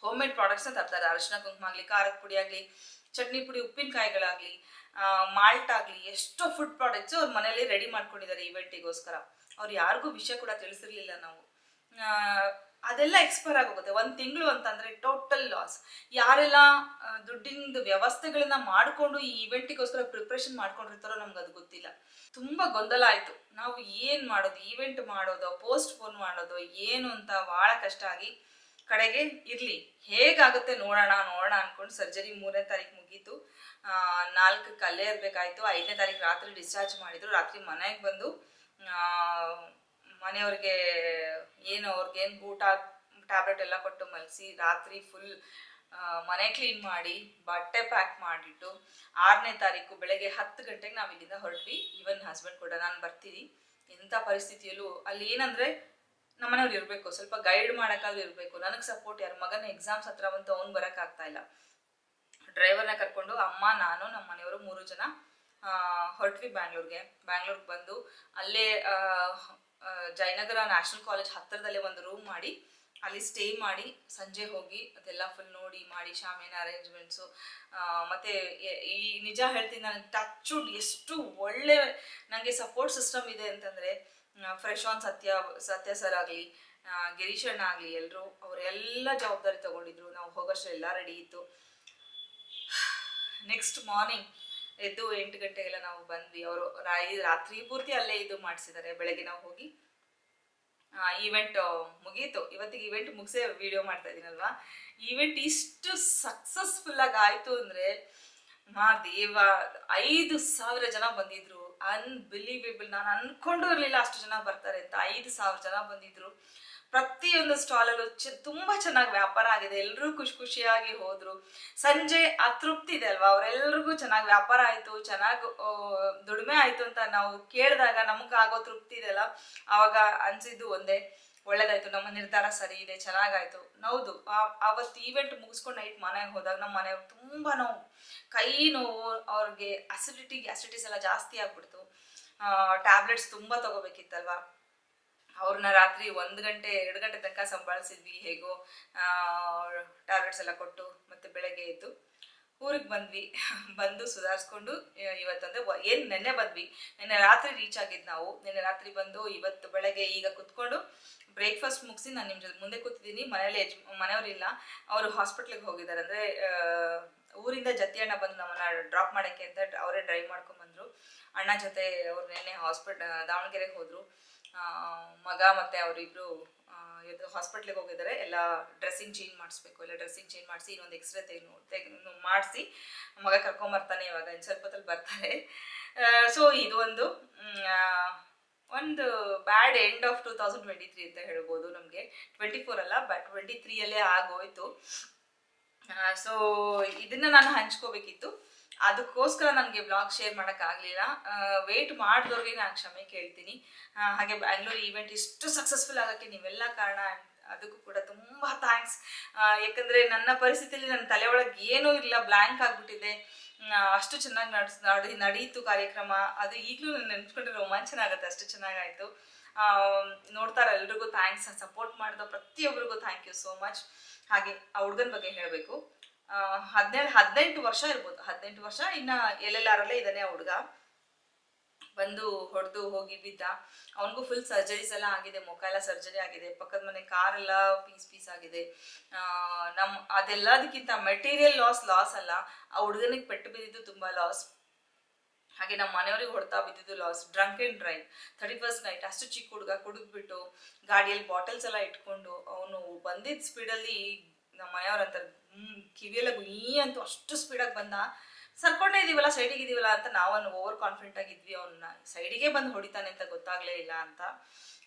ಹೋಮ್ ಮೇಡ್ ಪ್ರಾಡಕ್ಟ್ಸ್ನ ತರ್ತಾರೆ. ಅರಶಿನ ಕುಂಕುಮ ಆಗಲಿ, ಖಾರದ ಪುಡಿ ಆಗಲಿ, ಚಟ್ನಿ ಪುಡಿ, ಉಪ್ಪಿನಕಾಯಿಗಳಾಗಲಿ ಮಾಲ್ಟ್ ಆಗಲಿ, ಎಷ್ಟೋ ಫುಡ್ ಪ್ರಾಡಕ್ಟ್ಸ್ ಅವ್ರ ಮನೆಯಲ್ಲಿ ರೆಡಿ ಮಾಡ್ಕೊಂಡಿದ್ದಾರೆ ಇವೆಂಟಿಗೋಸ್ಕರ ಅವ್ರು ಯಾರಿಗೂ ವಿಷಯ ಕೂಡ ತಿಳಿಸಿರ್ಲಿಲ್ಲ ನಾವು. ಅದೆಲ್ಲ ಎಕ್ಸ್ಪೈರ್ ಆಗೋಗುತ್ತೆ. ಒಂದು ತಿಂಗಳು ಅಂತಂದ್ರೆ ಟೋಟಲ್ ಲಾಸ್ ಯಾರೆಲ್ಲ ದುಡ್ಡಿಂದ ವ್ಯವಸ್ಥೆಗಳನ್ನ ಮಾಡಿಕೊಂಡು ಈ ಇವೆಂಟಿಗೋಸ್ಕರ ಪ್ರಿಪ್ರೇಷನ್ ಮಾಡ್ಕೊಂಡಿರ್ತಾರೋ ನಮ್ಗೆ ಅದು ಗೊತ್ತಿಲ್ಲ. ತುಂಬಾ ಗೊಂದಲ ಆಯ್ತು. ನಾವು ಏನ್ ಮಾಡೋದು ಈವೆಂಟ್ ಮಾಡೋದು ಪೋಸ್ಟ್ ಪೋನ್ ಮಾಡೋದು ಏನು ಅಂತ ಬಹಳ ಕಷ್ಟ ಆಗಿ ಕಡೆಗೆ ಇರ್ಲಿ. ಹೇಗಾಗುತ್ತೆ ನೋಡೋಣ ನೋಡೋಣ ಅನ್ಕೊಂಡು ಸರ್ಜರಿ ಮೂರನೇ ತಾರೀಕು ಮುಗೀತು. ಆ, ನಾಲ್ಕಕ್ಕೆ ಅಲ್ಲೇ ಇರ್ಬೇಕಾಯ್ತು. ಐದನೇ ತಾರೀಕು ರಾತ್ರಿ ಡಿಸ್ಚಾರ್ಜ್ ಮಾಡಿದ್ರು. ರಾತ್ರಿ ಮನೆಗೆ ಬಂದು ಮನೆಯವ್ರಿಗೆ ಏನು ಅವ್ರಿಗೆ ಏನು ಊಟ ಟ್ಯಾಬ್ಲೆಟ್ ಎಲ್ಲ ಕೊಟ್ಟು ಮಲಸಿ ರಾತ್ರಿ ಫುಲ್ ಮನೆ ಕ್ಲೀನ್ ಮಾಡಿ ಬಟ್ಟೆ ಪ್ಯಾಕ್ ಮಾಡಿಟ್ಟು ಆರನೇ ತಾರೀಕು ಬೆಳಗ್ಗೆ ಹತ್ತು ಗಂಟೆಗೆ ನಾವು ಇಲ್ಲಿಂದ ಹೊರಟ್ವಿ. ಈವನ್ ಹಸ್ಬೆಂಡ್ ಕೂಡ ನಾನು ಬರ್ತೀನಿ ಎಂಥ ಪರಿಸ್ಥಿತಿಯಲ್ಲೂ ಅಲ್ಲಿ ಏನಂದ್ರೆ ನಮ್ಮನೆಯವ್ರು ಇರಬೇಕು. ಸ್ವಲ್ಪ ಗೈಡ್ ಮಾಡೋಕ್ಕಾದ್ರೂ ಇರಬೇಕು. ನನಗೆ ಸಪೋರ್ಟ್ ಯಾರು? ಮಗನ ಎಕ್ಸಾಮ್ಸ್ ಹತ್ರ ಬಂತು, ಅವ್ನು ಬರೋಕ್ಕಾಗ್ತಾ ಇಲ್ಲ. ಡ್ರೈವರ್ನ ಕರ್ಕೊಂಡು ಅಮ್ಮ, ನಾನು ನಮ್ಮ ಮನೆಯವರು ಮೂರು ಜನ ಹೊರಟ್ವಿ ಬ್ಯಾಂಗ್ಳೂರ್ಗೆ. ಬ್ಯಾಂಗ್ಳೂರ್ಗೆ ಬಂದು ಅಲ್ಲೇ ಜಯನಗರ ನ್ಯಾಷನಲ್ ಕಾಲೇಜ್ ಹತ್ತಿರದಲ್ಲೇ ಒಂದು ರೂಮ್ ಮಾಡಿ, ಅಲ್ಲಿ ಸ್ಟೇ ಮಾಡಿ, ಸಂಜೆ ಹೋಗಿ ಅದೆಲ್ಲ ಫುಲ್ ನೋಡಿ, ಮಾಡಿ ಶಾಮಿಯನ್ ಅರೇಂಜ್ಮೆಂಟ್ಸು ಮತ್ತೆ ಈ ನಿಜ ಹೇಳ್ತೀನಿ ನನಗೆ ಟಚ್ ಎಷ್ಟು ಒಳ್ಳೆ ನನಗೆ ಸಪೋರ್ಟ್ ಸಿಸ್ಟಮ್ ಇದೆ ಅಂತಂದರೆ ಫ್ರೆಶ್ ಆನ್ ಸತ್ಯ ಸತ್ಯ ಸರ್ ಆಗಲಿ ಗಿರೀಶ್ ಅಣ್ಣ ಆಗಲಿ ಎಲ್ಲರೂ ಅವರೆಲ್ಲ ಜವಾಬ್ದಾರಿ ತಗೊಂಡಿದ್ರು. ನಾವು ಹೋಗೋಷ್ಟು ಎಲ್ಲ ರೆಡಿ ಇತ್ತು. ನೆಕ್ಸ್ಟ್ ಮಾರ್ನಿಂಗ್ ಎದ್ದು ಎಂಟು ಗಂಟೆಗೆಲ್ಲ ನಾವು ಬಂದ್ವಿ. ಅವರು ರಾತ್ರಿ ಪೂರ್ತಿ ಅಲ್ಲೇ ಇದು ಮಾಡಿಸಿದ್ದಾರೆ. ಬೆಳಗ್ಗೆ ನಾವು ಹೋಗಿ ಈವೆಂಟ್ ಮುಗೀತು. ಇವತ್ತಿಗೆ ಇವೆಂಟ್ ಮುಗಿಸಿ ವಿಡಿಯೋ ಮಾಡ್ತಾ ಇದ್ದೀನಲ್ವಾ ಈವೆಂಟ್ ಇಷ್ಟು ಸಕ್ಸಸ್ಫುಲ್ ಆಗಿ ಆಯ್ತು ಅಂದ್ರೆ, ಮಾ, ದೇವ, ಐದು ಸಾವಿರ ಜನ ಬಂದಿದ್ರು. ಅನ್ಬಿಲೀವೇಬಲ್ ನಾನು ಅನ್ಕೊಂಡು ಇರಲಿಲ್ಲ ಅಷ್ಟು ಜನ ಬರ್ತಾರೆ ಅಂತ. ಐದು ಸಾವಿರ ಜನ ಬಂದಿದ್ರು. ಪ್ರತಿಯೊಂದು ಸ್ಟಾಲಲ್ಲೂ ಚ, ತುಂಬಾ ಚೆನ್ನಾಗಿ ವ್ಯಾಪಾರ ಆಗಿದೆ. ಎಲ್ಲರೂ ಖುಷಿ ಖುಷಿಯಾಗಿ ಹೋದ್ರು. ಸಂಜೆ ಆ ತೃಪ್ತಿ ಇದೆ ಅಲ್ವಾ? ಅವರೆಲ್ಲರಿಗೂ ಚೆನ್ನಾಗಿ ವ್ಯಾಪಾರ ಆಯ್ತು, ಚೆನ್ನಾಗಿ ದುಡಿಮೆ ಆಯ್ತು ಅಂತ ನಾವು ಕೇಳಿದಾಗ ನಮಗೆ ಆಗೋ ತೃಪ್ತಿ ಇದೆಯಲ್ಲ ಆವಾಗ ಅನ್ಸಿದ್ದು ಒಂದೇ, ಒಳ್ಳೇದಾಯ್ತು, ನಮ್ಮ ನಿರ್ಧಾರ ಸರಿ ಇದೆ, ಚೆನ್ನಾಗಾಯ್ತು. ಹೌದು ಅವತ್ತು ಈವೆಂಟ್ ಮುಗಿಸ್ಕೊಂಡು ನೈಟ್ ಮನೆಗೆ ಹೋದಾಗ ನಮ್ಮ ಮನೆಯವ್ರು ತುಂಬಾ ನೋವು. ಕೈ ನೋವು, ಅವ್ರಿಗೆ ಅಸಿಡಿಟಿ ಅಸಿಡಿಟಿಸ್ ಎಲ್ಲ ಜಾಸ್ತಿ ಆಗ್ಬಿಡ್ತು. ಟ್ಯಾಬ್ಲೆಟ್ಸ್ ತುಂಬಾ ತಗೋಬೇಕಿತ್ತಲ್ವಾ? ಅವ್ರನ್ನ ರಾತ್ರಿ ಒಂದು ಗಂಟೆ, ಎರಡು ಗಂಟೆ ತನಕ ಸಂಭಾಳಿಸಿದ್ವಿ. ಹೇಗೋ ಟ್ಯಾಬ್ಲೆಟ್ಸ್ ಎಲ್ಲ ಕೊಟ್ಟು ಮತ್ತೆ ಬೆಳಗ್ಗೆ ಎದ್ದು ಊರಿಗೆ ಬಂದ್ವಿ. ಬಂದು ಸುಧಾರಿಸ್ಕೊಂಡು ಇವತ್ತಂದ್ರೆ ಏನು ನೆನ್ನೆ ಬಂದ್ವಿ. ನೆನ್ನೆ ರಾತ್ರಿ ರೀಚ್ ಆಗಿದ್ದು ನಾವು. ನೆನ್ನೆ ರಾತ್ರಿ ಬಂದು ಇವತ್ತು ಬೆಳಗ್ಗೆ ಈಗ ಕುತ್ಕೊಂಡು ಬ್ರೇಕ್ಫಾಸ್ಟ್ ಮುಗಿಸಿ ನಾನು ನಿಮ್ಮ ಜೊತೆ ಮುಂದೆ ಕೂತಿದ್ದೀನಿ. ಮನೇಲಿ ಯಜ್ ಮನೆಯವರಿಲ್ಲ ಅವರು ಹಾಸ್ಪಿಟ್ಲಿಗೆ ಹೋಗಿದ್ದಾರೆ ಅಂದರೆ ಊರಿಂದ ಜತಿ ಅಣ್ಣ ಬಂದು ನಮ್ಮನ್ನ ಡ್ರಾಪ್ ಮಾಡೋಕ್ಕೆ ಅಂತ ಅವರೇ ಡ್ರೈವ್ ಮಾಡ್ಕೊಂಡು ಬಂದ್ರು. ಅಣ್ಣ ಜೊತೆ ಅವ್ರು ನೆನ್ನೆ ಹಾಸ್ಪಿಟ್ ದಾವಣಗೆರೆಗೆ ಹೋದ್ರು. ಮಗ ಮತ್ತೆ ಅವರಿಬ್ರು ಇದು ಹಾಸ್ಪಿಟ್ಲಿಗೆ ಹೋಗಿದ್ದಾರೆ. ಎಲ್ಲ ಡ್ರೆಸ್ಸಿಂಗ್ ಚೇಂಜ್ ಮಾಡಿಸ್ಬೇಕು, ಎಲ್ಲ ಡ್ರೆಸ್ಸಿಂಗ್ ಚೇಂಜ್ ಮಾಡಿಸಿ, ಇನ್ನೊಂದು ಎಕ್ಸ್ರೇ ತೆಗೆದು ತೆಗೆದು ಮಾಡಿಸಿ, ಮಗ ಕರ್ಕೊಂಬರ್ತಾನೆ ಇವಾಗ, ಇನ್ನು ಸ್ವಲ್ಪ ಹೊತ್ತಲ್ಲಿ ಬರ್ತಾರೆ. ಸೊ ಇದು ಒಂದು ಒಂದು bad end of two thousand twenty three ಅಂತ ಹೇಳ್ಬೋದು ನಮಗೆ. ಟ್ವೆಂಟಿ ಫೋರ್ ಅಲ್ಲ ಬಟ್ ಟ್ವೆಂಟಿ ತ್ರೀಯಲ್ಲೇ ಆಗೋಯ್ತು. ಸೊ ಇದನ್ನು ನಾನು ಹಂಚ್ಕೋಬೇಕಿತ್ತು. ಅದಕ್ಕೋಸ್ಕರ ನನಗೆ ಬ್ಲಾಗ್ ಶೇರ್ ಮಾಡೋಕ್ಕಾಗಲಿಲ್ಲ. ವೇಟ್ ಮಾಡಿದವ್ರಿಗೆ ನಾನು ಕ್ಷಮೆ ಕೇಳ್ತೀನಿ. ಹಾಗೆ ಬ್ಯಾಂಗ್ಳೂರ್ ಈವೆಂಟ್ ಇಷ್ಟು ಸಕ್ಸಸ್ಫುಲ್ ಆಗೋಕ್ಕೆ ನೀವೆಲ್ಲ ಕಾರಣ ಅದಕ್ಕೂ ಕೂಡ ತುಂಬ ಥ್ಯಾಂಕ್ಸ್ ಯಾಕಂದರೆ ನನ್ನ ಪರಿಸ್ಥಿತಿಯಲ್ಲಿ ನನ್ನ ತಲೆ ಒಳಗೆ ಏನೂ ಇಲ್ಲ ಬ್ಲ್ಯಾಂಕ್ ಆಗಿಬಿಟ್ಟಿದೆ. ಅಷ್ಟು ಚೆನ್ನಾಗಿ ನಡೆಸ್, ನಡಿ, ನಡೀತು ಕಾರ್ಯಕ್ರಮ. ಅದು ಈಗಲೂ ನಾನು ನೆನ್ಸ್ಕೊಂಡ್ರೆ ರೋಮಾಂಚನ ಆಗುತ್ತೆ, ಅಷ್ಟು ಚೆನ್ನಾಗಾಯಿತು. ನೋಡ್ತಾರೆ ಎಲ್ರಿಗೂ ಥ್ಯಾಂಕ್ಸ್ ಸಪೋರ್ಟ್ ಮಾಡಿದ ಪ್ರತಿಯೊಬ್ಬರಿಗೂ ಥ್ಯಾಂಕ್ ಯು ಸೋ ಮಚ್ ಹಾಗೆ ಆ ಹುಡುಗನ ಬಗ್ಗೆ ಹೇಳಬೇಕು. ಹದಿನೇಳು ಹದಿನೆಂಟು ವರ್ಷ ಇರ್ಬೋದು. ಹದಿನೆಂಟು ವರ್ಷ, ಇನ್ನ ಎಲ್ಲೆಲ್ಲಾರಲ್ಲೇ ಇದ್ದಾನೆ ಆ ಹುಡುಗ. ಬಂದು ಹೊಡೆದು ಹೋಗಿ ಬಿದ್ದ. ಅವನಿಗೂ ಫುಲ್ ಸರ್ಜರೀಸ್ ಎಲ್ಲ ಆಗಿದೆ ಮುಖ ಎಲ್ಲ ಸರ್ಜರಿ ಆಗಿದೆ, ಪಕ್ಕದ ಮನೆ ಕಾರ್ ಎಲ್ಲ ಪೀಸ್ ಪೀಸ್ ಆಗಿದೆ. ನಮ್ಮ ನಮ್, ಅದೆಲ್ಲದಕ್ಕಿಂತ ಮೆಟೀರಿಯಲ್ ಲಾಸ್ ಲಾಸ್ ಅಲ್ಲ. ಆ ಹುಡುಗನಿಗೆ ಪೆಟ್ಟು ಬಿದ್ದಿದ್ದು ತುಂಬಾ ಲಾಸ್ ಹಾಗೆ ನಮ್ಮ ಮನೆಯವ್ರಿಗೆ ಹೊಡ್ತಾ ಬಿದ್ದಿದ್ದು loss drunk and drive thirty first night ಅಷ್ಟು ಚಿಕ್ಕ ಹುಡುಗ ಕುಡಿದ್ಬಿಟ್ಟು, ಗಾಡಿಯಲ್ಲಿ ಬಾಟಲ್ಸ್ ಎಲ್ಲ ಇಟ್ಕೊಂಡು, ಅವನು ಬಂದಿದ್ದ ಸ್ಪೀಡಲ್ಲಿ ನಮ್ಮ ಮನೆಯವ್ರಂತಾರೆ ಹ್ಮ್, ಕಿವಿಯೆಲ್ಲ ಗುಯ್ ಅಂತೂ ಅಷ್ಟು ಸ್ಪೀಡಾಗಿ ಬಂದ. ಸರ್ಕೊಂಡೇ ಇದೀವಲ್ಲ ಸೈಡಿಗೆ ಇದೀವಲ್ಲ ಅಂತ ನಾವನ್ನು ಓವರ್ ಕಾನ್ಫಿಡೆಂಟ್ ಆಗಿದ್ವಿ ಅವನ್ನ ಸೈಡಿಗೆ ಬಂದು ಹೊಡಿತಾನೆ ಅಂತ ಗೊತ್ತಾಗ್ಲೇ ಇಲ್ಲ ಅಂತ.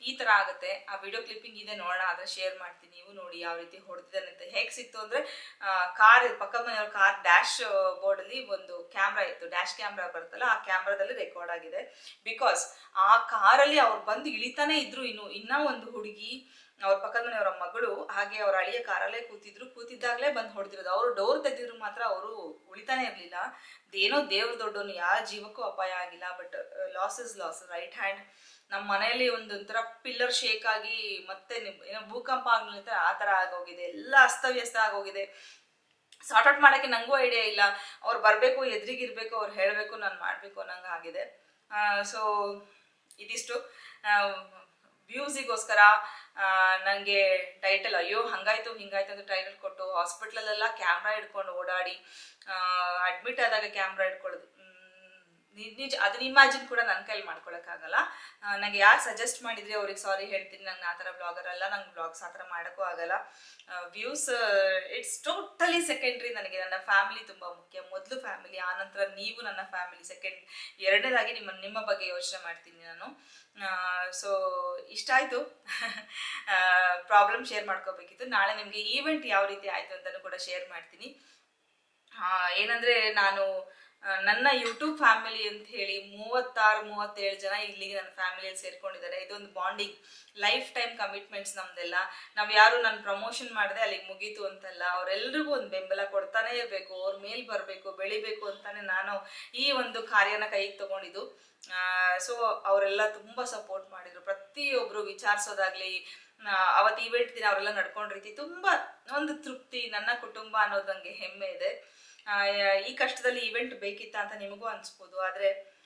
ಈ ತರ ಆಗುತ್ತೆ. ಆ ವಿಡಿಯೋ ಕ್ಲಿಪ್ಪಿಂಗ್ ಇದೆ ನೋಡೋಣ, ಆದ್ರೆ ಶೇರ್ ಮಾಡ್ತೀನಿ. ನೀವು ನೋಡಿ ಯಾವ ರೀತಿ ಹೊಡೆದಿದ್ದಾನೆ ಅಂತ. ಹೇಗೆ ಸಿಕ್ತು ಅಂದ್ರೆ ಕಾರ್ ಪಕ್ಕ ಮನೆಯವ್ರ ಕಾರ್ ಡ್ಯಾಶ್ ಬೋರ್ಡ್ ಅಲ್ಲಿ ಒಂದು ಕ್ಯಾಮ್ರಾ ಇತ್ತು. ಡ್ಯಾಶ್ ಕ್ಯಾಮ್ರಾ ಬರುತ್ತಲ್ಲ, ಆ ಕ್ಯಾಮ್ರಾದಲ್ಲಿ ರೆಕಾರ್ಡ್ ಆಗಿದೆ. ಬಿಕಾಸ್ ಆ ಕಾರಲ್ಲಿ ಅವ್ರು ಬಂದು ಇಳಿತಾನೆ ಇದ್ರು ಇನ್ನು. ಇನ್ನ ಒಂದು ಹುಡುಗಿ ಅವ್ರ ಪಕ್ಕದ ಮನೆಯವರ ಮಗಳು, ಹಾಗೆ ಅವ್ರ ಅಳಿಯ ಕಾರಲ್ಲೇ ಕೂತಿದ್ರು. ಕೂತಿದ್ದಾಗಲೇ ಬಂದು ಹೊಡೆದಿರೋದು. ಅವರು ಡೋರ್ ತೆಗೆದಿದ್ರು ಮಾತ್ರ ಅವರು ಉಳಿತಾನೆ ಇರಲಿಲ್ಲ. ಏನೋ ದೇವ್ರ ದೊಡ್ಡವನು ಯಾವ ಜೀವಕ್ಕೂ ಅಪಾಯ ಆಗಿಲ್ಲ but loss is loss right hand ನಮ್ಮ ಮನೆಯಲ್ಲಿ ಒಂದೊಂಥರ ಪಿಲ್ಲರ್ ಶೇಕ್ ಆಗಿ ಮತ್ತೆ ಏನೋ ಭೂಕಂಪ ಆಗ್ಲಿಲ್ಲ ಆ ಥರ ಆಗೋಗಿದೆ. ಎಲ್ಲ ಅಸ್ತವ್ಯಸ್ತ ಆಗೋಗಿದೆ. ಸಾರ್ಟ್ ಔಟ್ ಮಾಡೋಕ್ಕೆ ನನಗೂ ಐಡಿಯಾ ಇಲ್ಲ. ಅವ್ರು ಬರಬೇಕು ಎದುರಿಗಿರ್ಬೇಕು ಅವ್ರು ಹೇಳಬೇಕು, ನಾನು ಮಾಡಬೇಕು ಅನ್ನಂಗೆ ಆಗಿದೆ. ಸೊ ಇದಿಷ್ಟು. ವ್ಯೂಸಿಗೋಸ್ಕರ ನನಗೆ ಟೈಟಲ್ ಅಯ್ಯೋ, ಹಂಗಾಯ್ತು, ಹಿಂಗಾಯ್ತು ಅಂತ ಟೈಟಲ್ ಕೊಟ್ಟು ಹಾಸ್ಪಿಟ್ಲಲ್ಲೆಲ್ಲ ಕ್ಯಾಮ್ರಾ ಹಿಡ್ಕೊಂಡು ಓಡಾಡಿ ಅಡ್ಮಿಟ್ ಆದಾಗ ಕ್ಯಾಮ್ರಾ ಹಿಡ್ಕೊಳ್ಳೋದು. ನಿಜ ಅದನ್ನ ಇಮ್ಯಾಜಿನ್ ಕೂಡ ನನ್ನ ಕೈಲಿ ಮಾಡ್ಕೊಳಕ್ಕಾಗಲ್ಲ. ನನಗೆ ಯಾರು ಸಜೆಸ್ಟ್ ಮಾಡಿದ್ರೆ ಅವ್ರಿಗೆ ಸಾರಿ ಹೇಳ್ತೀನಿ. ನಂಗೆ ಆ ಥರ ಬ್ಲಾಗರ್ ಅಲ್ಲ. ನಂಗೆ ಬ್ಲಾಗ್ಸ್ ಆ ಥರ ಮಾಡೋಕ್ಕೂ ಆಗಲ್ಲ. ವ್ಯೂಸ್ ಇಟ್ಸ್ ಟೋಟಲಿ ಸೆಕೆಂಡ್ರಿ ನನಗೆ. ನನ್ನ ಫ್ಯಾಮಿಲಿ ತುಂಬ ಮುಖ್ಯ. ಮೊದಲು ಫ್ಯಾಮಿಲಿ ಆನಂತರ ನೀವು ನನ್ನ ಫ್ಯಾಮಿಲಿ ಸೆಕೆಂಡ್ ಎರಡನೇದಾಗಿ ನಿಮ್ಮ ನಿಮ್ಮ ಬಗ್ಗೆ ಯೋಚನೆ ಮಾಡ್ತೀನಿ ನಾನು. ಸೊ ಇಷ್ಟ ಆಯಿತು. ಪ್ರಾಬ್ಲಮ್ ಶೇರ್ ಮಾಡ್ಕೋಬೇಕಿತ್ತು. ನಾಳೆ ನಿಮಗೆ ಈವೆಂಟ್ ಯಾವ ರೀತಿ ಆಯಿತು ಅಂತಲೂ ಕೂಡ ಶೇರ್ ಮಾಡ್ತೀನಿ. ಏನಂದರೆ ನಾನು ನನ್ನ ಯೂಟ್ಯೂಬ್ ಫ್ಯಾಮಿಲಿ ಅಂತ ಹೇಳಿ ಮೂವತ್ತಾರು, ಮೂವತ್ತೇಳು ಜನ ಇಲ್ಲಿಗೆ ನನ್ನ ಫ್ಯಾಮಿಲಿಯಲ್ಲಿ ಸೇರ್ಕೊಂಡಿದ್ದಾರೆ. ಇದೊಂದು ಬಾಂಡಿಂಗ್ ಲೈಫ್ ಟೈಮ್ ಕಮಿಟ್ಮೆಂಟ್ಸ್ ನಮ್ದೆಲ್ಲ. ನಾವು ಯಾರು ನಾನು ಪ್ರಮೋಷನ್ ಮಾಡಿದೆ ಅಲ್ಲಿಗೆ ಮುಗೀತು ಅಂತಲ್ಲ, ಅವರೆಲ್ರಿಗೂ ಒಂದು ಬೆಂಬಲ ಕೊಡ್ತಾನೆ ಇರಬೇಕು, ಅವ್ರ ಮೇಲೆ ಬರಬೇಕು, ಬೆಳಿಬೇಕು ಅಂತಾನೆ ನಾನು ಈ ಒಂದು ಕಾರ್ಯನ ಕೈಗೆ ತಗೊಂಡಿದ್ದು. ಸೊ ಅವರೆಲ್ಲ ತುಂಬ ಸಪೋರ್ಟ್ ಮಾಡಿದ್ರು. ಪ್ರತಿಯೊಬ್ಬರು ವಿಚಾರಿಸೋದಾಗ್ಲಿ ಅವತ್ತು ಈವೆಂಟ್ ದಿನ ಅವರೆಲ್ಲ ನಡ್ಕೊಂಡಿರ್ತಿ ತುಂಬ ಒಂದು ತೃಪ್ತಿ, ನನ್ನ ಕುಟುಂಬ ಅನ್ನೋದು ನನಗೆ ಹೆಮ್ಮೆ ಇದೆ. ಈ ಕಷ್ಟದಲ್ಲಿ ಈವೆಂಟ್ ಬೇಕಿತ್ತ ಅಂತ ನಿಮಗೂ ಅನ್ಸ್ಬೋದು. ಆದರೆ,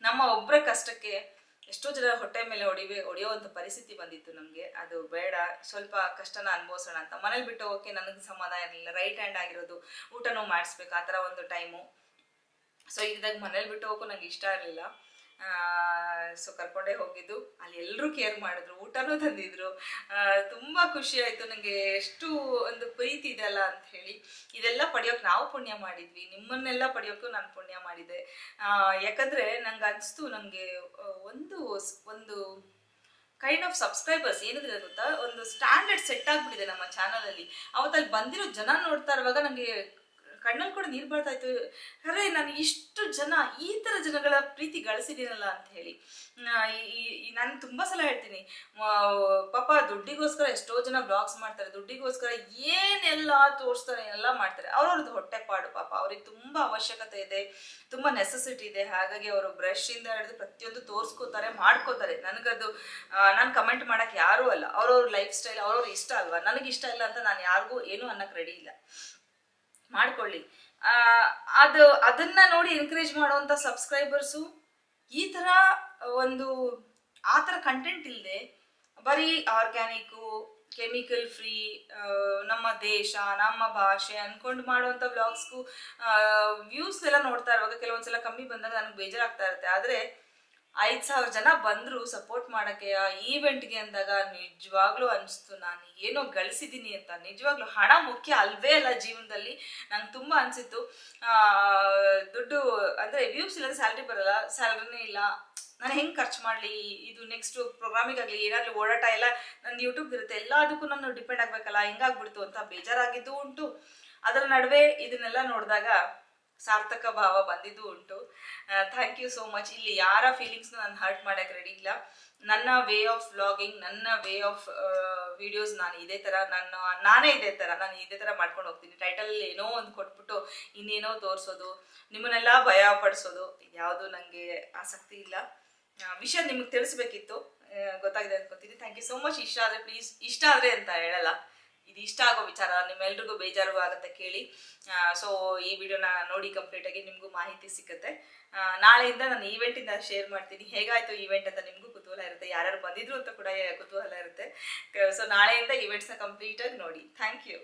ನಮ್ಮ ಒಬ್ಬರ ಕಷ್ಟಕ್ಕೆ ಎಷ್ಟೋ ಜನ ಹೊಟ್ಟೆ ಮೇಲೆ ಹೊಡಿವೆ ಹೊಡೆಯೋವಂಥ ಪರಿಸ್ಥಿತಿ ಬಂದಿತ್ತು ನಮಗೆ. ಅದು ಬೇಡ, ಸ್ವಲ್ಪ ಕಷ್ಟನ ಅನುಭವಿಸೋಣ ಅಂತ. ಮನೇಲಿ ಬಿಟ್ಟು ಹೋಗೋಕೆ ನನಗೆ ಸಮಾಧಾನ ಇರಲಿಲ್ಲ. ರೈಟ್ ಹ್ಯಾಂಡ್ ಆಗಿರೋದು, ಊಟನೂ ಮಾಡಿಸ್ಬೇಕು, ಆ ಥರ ಒಂದು ಟೈಮು ಸೊ ಇದ್ದಾಗ ಮನೇಲಿ ಬಿಟ್ಟು ಹೋಗೋಕ್ಕೂ ನಂಗೆ ಇಷ್ಟ ಇರಲಿಲ್ಲ. ಸೊ ಕರ್ಕೊಂಡೇ ಹೋಗಿದ್ದು. ಅಲ್ಲಿ ಎಲ್ಲರೂ ಕೇರ್ ಮಾಡಿದ್ರು, ಊಟನೂ ತಂದಿದ್ರು. ತುಂಬ ಖುಷಿ ಆಯಿತು. ನನಗೆ ಎಷ್ಟು ಒಂದು ಪ್ರೀತಿ ಇದೆ ಅಲ್ಲ ಅಂತ ಹೇಳಿ. ಇದೆಲ್ಲ ಪಡೆಯೋಕೆ ನಾವು ಪುಣ್ಯ ಮಾಡಿದ್ವಿ. ನಿಮ್ಮನ್ನೆಲ್ಲ ಪಡೆಯೋಕ್ಕೂ ನಾನು ಪುಣ್ಯ ಮಾಡಿದೆ. ಯಾಕಂದರೆ ನಂಗೆ ಅನಿಸ್ತು ನನಗೆ ಒಂದು ಒಂದು ಕೈಂಡ್ ಆಫ್ ಸಬ್ಸ್ಕ್ರೈಬರ್ಸ್ ಏನಿದ್ರೆ ಗೊತ್ತಾ? ಒಂದು ಸ್ಟ್ಯಾಂಡರ್ಡ್ ಸೆಟ್ ಆಗ್ಬಿಟ್ಟಿದೆ ನಮ್ಮ ಚಾನಲಲ್ಲಿ ಅವತ್ತಲ್ಲಿ ಬಂದಿರೋ ಜನ ನೋಡ್ತಾ ಇರುವಾಗ ನನಗೆ ಕಣ್ಣಲ್ಲಿ ಕೂಡ ನೀರು ಬರ್ತಾ ಇತ್ತು. ಅರೆ, ನಾನು ಇಷ್ಟು ಜನ ಈ ಥರ ಜನಗಳ ಪ್ರೀತಿ ಗಳಿಸಿದ್ದೀನಲ್ಲ ಅಂತ ಹೇಳಿ. ನಾನು ತುಂಬ ಸಲ ಹೇಳ್ತೀನಿ ಪಾಪ ದುಡ್ಡಿಗೋಸ್ಕರ ಎಷ್ಟೋ ಜನ ಬ್ಲಾಗ್ಸ್ ಮಾಡ್ತಾರೆ, ದುಡ್ಡಿಗೋಸ್ಕರ ಏನೆಲ್ಲ ತೋರಿಸ್ತಾರೆ, ಎಲ್ಲ ಮಾಡ್ತಾರೆ. ಅವ್ರವ್ರದ್ದು ಹೊಟ್ಟೆ ಪಾಡು ಪಾಪ. ಅವ್ರಿಗೆ ತುಂಬ ಅವಶ್ಯಕತೆ ಇದೆ, ತುಂಬ ನೆಸೆಸಿಟಿ ಇದೆ. ಹಾಗಾಗಿ ಅವರು ಬ್ರಷಿಂದ ಹಿಡಿದು ಪ್ರತಿಯೊಂದು ತೋರಿಸ್ಕೋತಾರೆ, ಮಾಡ್ಕೋತಾರೆ. ನನಗದು ನಾನು ಕಮೆಂಟ್ ಮಾಡೋಕ್ಕೆ ಯಾರೂ ಅಲ್ಲ. ಅವ್ರವ್ರ ಲೈಫ್ ಸ್ಟೈಲ್ ಅವ್ರವ್ರ ಇಷ್ಟ ಅಲ್ವಾ? ನನಗೆ ಇಷ್ಟ ಇಲ್ಲ ಅಂತ ನಾನು ಯಾರಿಗೂ ಏನೂ ಅನ್ನಕ್ಕೆ ರೆಡಿ ಇಲ್ಲ. ಮಾಡ್ಕೊಳ್ಳಿ. ಅದು, ಅದನ್ನ ನೋಡಿ ಎನ್ಕರೇಜ್ ಮಾಡುವಂಥ ಸಬ್ಸ್ಕ್ರೈಬರ್ಸು ಈ ಥರ ಒಂದು, ಆ ಥರ ಕಂಟೆಂಟ್ ಇಲ್ಲದೆ ಬರೀ ಆರ್ಗ್ಯಾನಿಕ್ಕು ಕೆಮಿಕಲ್ ಫ್ರೀ ನಮ್ಮ ದೇಶ, ನಮ್ಮ ಭಾಷೆ ಅಂದ್ಕೊಂಡು ಮಾಡುವಂಥ ವ್ಲಾಗ್ಸ್ಗೂ ವ್ಯೂಸ್ ಎಲ್ಲ ನೋಡ್ತಾ ಇರುವಾಗ ಕೆಲವೊಂದ್ಸಲ ಕಮ್ಮಿ ಬಂದಾಗ ನನಗೆ ಬೇಜಾರಾಗ್ತಾ ಇರುತ್ತೆ. ಆದರೆ ಐದು ಸಾವಿರ ಜನ ಬಂದರು ಸಪೋರ್ಟ್ ಮಾಡೋಕ್ಕೆ. ಆ ಈವೆಂಟ್ಗೆ ಅಂದಾಗ ನಿಜವಾಗ್ಲೂ ಅನಿಸ್ತು, ನಾನು ಏನೋ ಗಳಿಸಿದ್ದೀನಿ ಅಂತ. ನಿಜವಾಗ್ಲೂ ಹಣ ಮುಖ್ಯ ಅಲ್ವೇ ಅಲ್ಲ ಜೀವನದಲ್ಲಿ. ನಂಗೆ ತುಂಬ ಅನಿಸಿತ್ತು. ದುಡ್ಡು ಅಂದರೆ ವ್ಯೂಸ್ ಇಲ್ಲದೆ ಸ್ಯಾಲ್ರಿ ಬರಲ್ಲ. ಸ್ಯಾಲ್ರಿನೇ ಇಲ್ಲ. ನಾನು ಹೆಂಗೆ ಖರ್ಚು ಮಾಡಲಿ? ಇದು ನೆಕ್ಸ್ಟ್ ಪ್ರೋಗ್ರಾಮಿಗಾಗಲಿ ಏನಾದರೂ ಓಡಾಟ ಎಲ್ಲ ನನ್ನ ಯೂಟ್ಯೂಬ್ ಇರುತ್ತೆ. ಎಲ್ಲದಕ್ಕೂ ನಾನು ಡಿಪೆಂಡ್ ಆಗಬೇಕಲ್ಲ. ಹಿಂಗಾಗ್ಬಿಡ್ತು ಅಂತ ಬೇಜಾರಾಗಿದ್ದು ಉಂಟು. ಅದರ ನಡುವೆ ಇದನ್ನೆಲ್ಲ ನೋಡಿದಾಗ ಸಾರ್ಥಕ ಭಾವ ಬಂದಿದ್ದು ಉಂಟು. ಥ್ಯಾಂಕ್ ಯು ಸೋ ಮಚ್ ಇಲ್ಲಿ ಯಾರ ಫೀಲಿಂಗ್ಸ್ನ ನಾನು ಹರ್ಟ್ ಮಾಡೋಕೆ ರೆಡಿ ಇಲ್ಲ. ನನ್ನ ವೇ ಆಫ್ ವ್ಲಾಗಿಂಗ್ ನನ್ನ ವೇ ಆಫ್ ವಿಡಿಯೋಸ್ ನಾನು ಇದೇ ಥರ ನನ್ನ, ನಾನೇ ಇದೇ ಥರ ನಾನು ಇದೇ ಥರ ಮಾಡ್ಕೊಂಡು ಹೋಗ್ತೀನಿ. ಟೈಟಲ್ ಏನೋ ಒಂದು ಕೊಟ್ಬಿಟ್ಟು ಇನ್ನೇನೋ ತೋರಿಸೋದು, ನಿಮ್ಮನ್ನೆಲ್ಲ ಭಯ ಪಡಿಸೋದು ಯಾವುದು ನನಗೆ ಆಸಕ್ತಿ ಇಲ್ಲ. ವಿಷಯ ನಿಮಗೆ ತಿಳಿಸ್ಬೇಕಿತ್ತು. ಗೊತ್ತಾಗಿದೆ ಅನ್ಕೋತೀನಿ. ಥ್ಯಾಂಕ್ ಯು ಸೋ ಮಚ್ ಇಷ್ಟ ಆದರೆ ಪ್ಲೀಸ್ ಇಷ್ಟ ಆದರೆ ಅಂತ ಹೇಳಲ್ಲ. ಇದು ಇಷ್ಟ ಆಗೋ ವಿಚಾರ, ನಿಮ್ಮೆಲ್ರಿಗೂ ಬೇಜಾರು ಆಗುತ್ತೆ ಕೇಳಿ. ಸೊ ಈ ವಿಡಿಯೋನ ನೋಡಿ ಕಂಪ್ಲೀಟಾಗಿ ನಿಮಗೂ ಮಾಹಿತಿ ಸಿಕ್ಕುತ್ತೆ. ನಾಳೆಯಿಂದ ನಾನು ಈವೆಂಟಿಂದ ಶೇರ್ ಮಾಡ್ತೀನಿ. ಹೇಗಾಯ್ತು ಈವೆಂಟ್ ಅಂತ ನಿಮಗೂ ಕುತೂಹಲ ಇರುತ್ತೆ. ಯಾರ್ಯಾರು ಬಂದಿದ್ರು ಅಂತ ಕೂಡ ಕುತೂಹಲ ಇರುತ್ತೆ. ಸೊ ನಾಳೆಯಿಂದ ಈವೆಂಟ್ಸ್ನ ಕಂಪ್ಲೀಟಾಗಿ ನೋಡಿ. Thank you